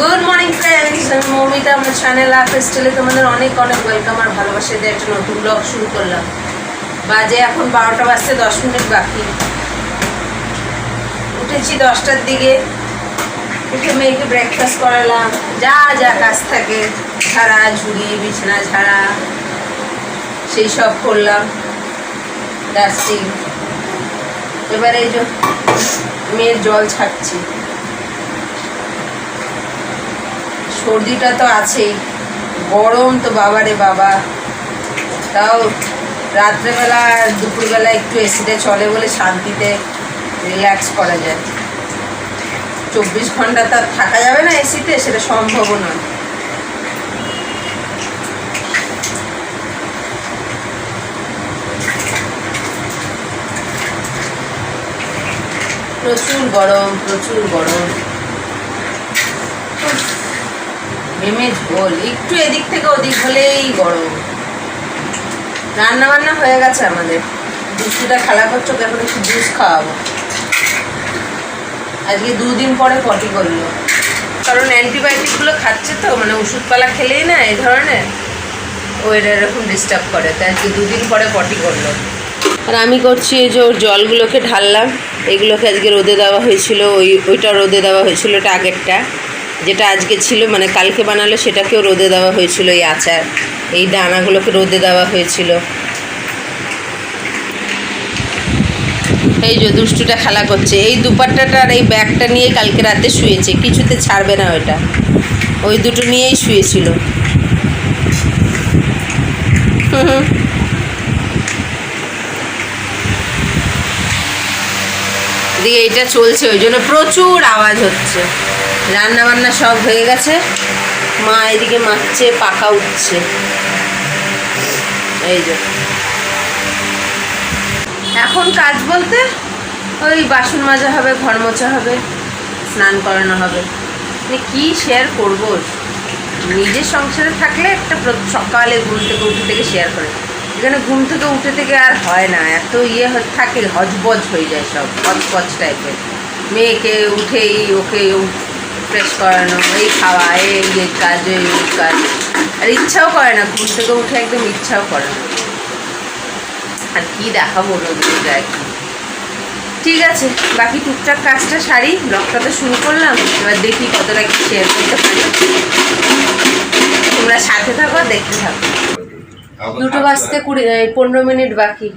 Good morning friends আমি মৌমিতা, আমার channel up স্টাইলে তোমাদের অনেক অনেক ওয়েলকাম আর ভালোবাসা। দিয়ে একটা নতুন ব্লগ শুরু করলাম। বাজে এখন বারোটা বাজতে দশ মিনিট বাকি। উঠেছি দশটার দিকে। উঠে মেয়েকে ব্রেকফাস্ট করালাম। যা যা কাজ থাকে। ঝাড়া, ঝুড়ি, বিছানা, ঝাড়া, সেই সব করলাম। ডাস্টিং এবারে এই যে মেয়ের জল ছাড়ছি। সর্দিটা তো আছেই। গরম তো বাবারে বাবা। তাও রাত্রেবেলা আর দুপুরবেলা একটু এসিতে চলে বলে শান্তিতে রিল্যাক্স করা যায়। চব্বিশ ঘণ্টা তো আর থাকা যাবে না এসিতে, সেটা সম্ভবও নয়। প্রচুর গরম প্রচুর গরম উফ, ঘেমে ঝোল একটু এদিক থেকে ওদিক হলেই গরম। রান্না বান্না হয়ে গেছে আমাদের। দুধটা খেলা করছ এখন একটু জুস খাওয়াবো। আজকে দুদিন পরে পটি করল। কারণ অ্যান্টিবায়োটিকগুলো খাচ্ছে তো মানে ওষুধপালা খেলেই না, এই ধরনের। ও এটা এরকম ডিস্টার্ব করে, তাই আজকে দুদিন পরে পটি করল। আর আমি করছি এই যে ওর জলগুলোকে ঢাললাম, এগুলোকে আজকে রোদে দেওয়া হয়েছিল, ওই ওইটা রোদে দেওয়া হয়েছিল ওটা আগেরটা যেটা আজকে ছিল মানে কালকে বানালো, সেটাকেও রোদে দেওয়া হয়েছিল এই আচার। এই দানাগুলোকে রোদে দেওয়া হয়েছিল। এই যে দুষ্টুটা খেলা করছে। এই দুপাট্টাটা আর এই ব্যাগটা নিয়ে কালকে রাতে শুয়েছে। কিছুতে ছাড়বে না ওইটা। ওই দুটো নিয়েই শুয়েছিল। হুম এদিকে এটা চলছে, ওই জন্য প্রচুর আওয়াজ হচ্ছে। রান্না বান্না সব হয়ে গেছে। মা এদিকে মাখছে পাকা উঠছে। এই যে। এখন কাজ বলতে ওই বাসন মাজা হবে, ঘর মোছা হবে, স্নান করানো হবে। মানে কী শেয়ার করব? নিজের সংসারে থাকলে একটা সকালে ঘুম থেকে উঠে থেকে শেয়ার করে। এখানে ঘুম থেকে উঠে থেকে আর হয় না। এত ইয়ে থাকে, হজবজ হয়ে যায় সব, হজপজ টাইপের মেয়েকে উঠেই, ওকে ফ্রেশ করানো এই খাওয়া, এই এই কাজ এই কাজ। আর ইচ্ছাও করে না, ঘুম থেকে উঠে একদম ইচ্ছাও করে না। আর কি দেখাবো রোদ্রে যায় ঠিক আছে, বাকি টুকটাক কাজটা সারি ব্লগটা তো শুরু করলাম। এবার দেখি কতটা কি শেয়ার করতে পারি। তোমরা সাথে থাকো, দেখতে থাকো। দুটো বাজতে কুড়ি পনেরো মিনিট বাকি।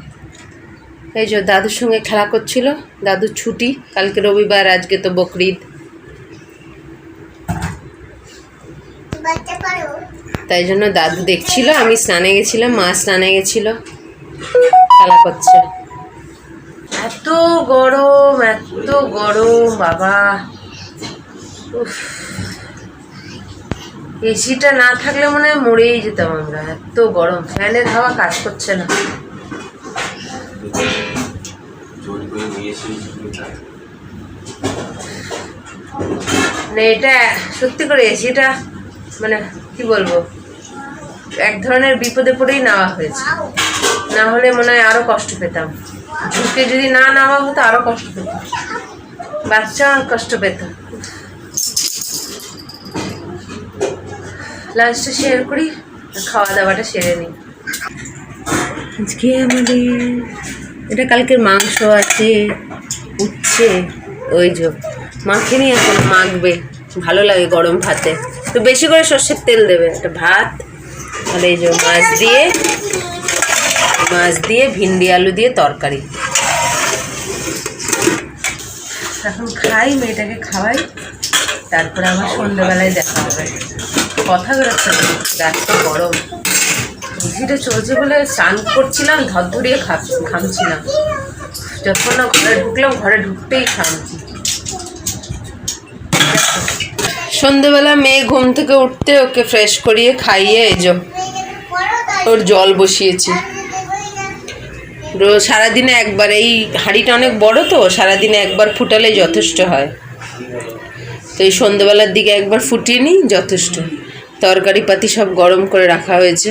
এই যে দাদুর সঙ্গে খেলা করছিল, দাদুর ছুটি। কালকে রবিবার, আজকে তো বকরিদ। তাই জন্য দাদু দেখছিল, আমি স্নানে গেছিলাম, মা স্নানে গেছিল। খেলা করছে। এত গরম এত গরম, বাবা। উফ। এসিটা না থাকলে মনে হয় মরেই যেতাম আমরা। এত গরম, ফ্যানের হাওয়া কাজ করছে না। এটা সত্যি করে এসিটা মানে কি বলব, এক ধরনের বিপদে পড়েই নেওয়া হয়েছে। না হলে মনে হয় আরও কষ্ট পেতাম। ঝুঁকে যদি না নেওয়া হতো, আরও কষ্ট পেতাম। বাচ্চা কষ্ট পেত লাঞ্চটা শেয়ার করি খাওয়া দাওয়াটা সেরে নিই। আজকে আমাদের, এটা কালকের মাংস আছে, উচ্ছে, ওই যে মাখিনি এখন মাখবে। ভালো লাগে গরম ভাতে। তো বেশি করে সর্ষের তেল দেবে। একটা ভাত, আর এই যে মাছ দিয়ে মাছ দিয়ে, ভিন্ডি, আলু দিয়ে তরকারি। এখন খাই, মেয়েটাকে খাওয়াই। তারপরে আমার সন্ধ্যেবেলায় দেখা হবে। কথা বেরোচ্ছে না রাতটা গরম। এসিটা চলছে বলে স্নান করছিলাম ধরধরিয়ে খাপ- ঘামছিলাম। যখন না ঘরে ঢুকলাম, ঘরে ঢুকতেই শান্তি। সন্ধেবেলা মেয়ে ঘুম থেকে উঠতে ওকে ফ্রেশ করিয়ে খাইয়ে যে ওর জল বসিয়েছি। সারাদিনে একবার, এই হাঁড়িটা অনেক বড় তো, সারাদিনে একবার ফুটালেই যথেষ্ট হয়। তো এই সন্ধেবেলার দিকে একবার ফুটিয়ে নিই, যথেষ্ট। তরকারি পাতি সব গরম করে রাখা হয়েছে।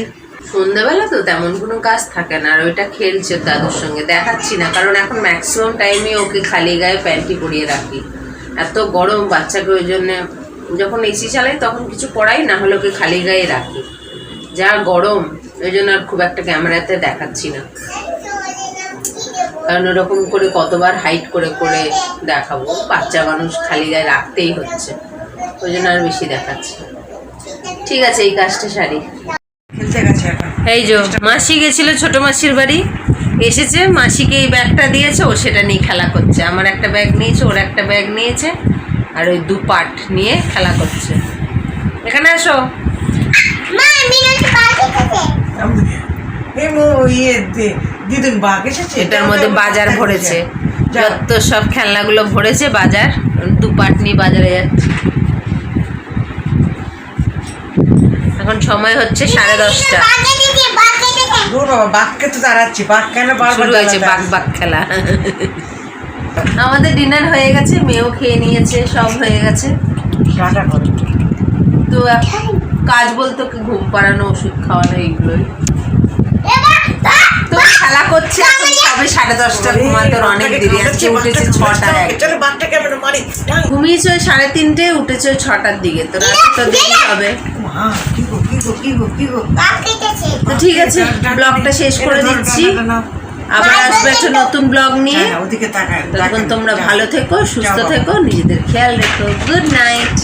সন্ধ্যাবেলা তো তেমন কোনো কাজ থাকে না, আর ওইটা খেলছে দাদুর সঙ্গে, দেখাচ্ছি না, কারণ এখন ম্যাক্সিমাম টাইমে ওকে খালি গায়ে প্যান্টি পরিয়ে রাখি। এত গরম, বাচ্চাকে ওই জন্যে যখন এসি চালাই তখন কিছু পড়াই না হলে ওকে খালি গায়ে রাখি। যা গরম ওই জন্য আর খুব একটা ক্যামেরাতে দেখাচ্ছি না। কারণ ওরকম করে কতবার হাইট করে করে দেখাবো। বাচ্চা মানুষ খালি গায়ে রাখতেই হচ্ছে। ওই জন্য আর বেশি দেখাচ্ছি ঠিক আছে এই কাজটা সারি। এই যে মাসি গেছিল ছোট মাসির বাড়ি। এসেছে মাসিকে এই ব্যাগটা দিয়েছে ও সেটা নিয়ে খেলা করছে। আমার একটা ব্যাগ নিয়েছে ওর একটা ব্যাগ নিয়েছে। আর ওই দু পাট নিয়ে খেলা করছে। এখানে আসো ইয়ে দি- বাঘ এসেছে এটার মধ্যে বাজার ভরেছে। যত সব খেলনাগুলো ভরেছে বাজার দু পাট নিয়ে বাজারে যাচ্ছে। এখন সময় হচ্ছে সাড়ে দশটা। বাঘকে তো দাঁড়াচ্ছি বাঘ কেন বারবার হয়েছে বাঘ বাঘ খেলা। আমাদের ডিনার হয়ে গেছে মেয়েও খেয়ে নিয়েছে সব হয়ে গেছে। আসে? টাটা করো। তো এখন কাজ বলতে ঘুম পাড়ানো ওষুধ খাওয়ানো এইগুলোই। তো খেলা করছে সবে সাড়ে দশটা ঘুমাতে অনেক দেরি আজকে উঠেছে মারি। ঘুমিয়েছে ওই সাড়ে তিনটে উঠেছে ছটার দিকে তো রাতে তো দেরি হবে। গো তো ঠিক আছে ব্লগটা শেষ করে দিচ্ছি। আবার আসবে একটা নতুন ব্লগ নিয়ে। হ্যাঁ ওদিকে তাকায় তখন তোমরা ভালো থেকো সুস্থ থেকো নিজেদের খেয়াল রেখো। Good night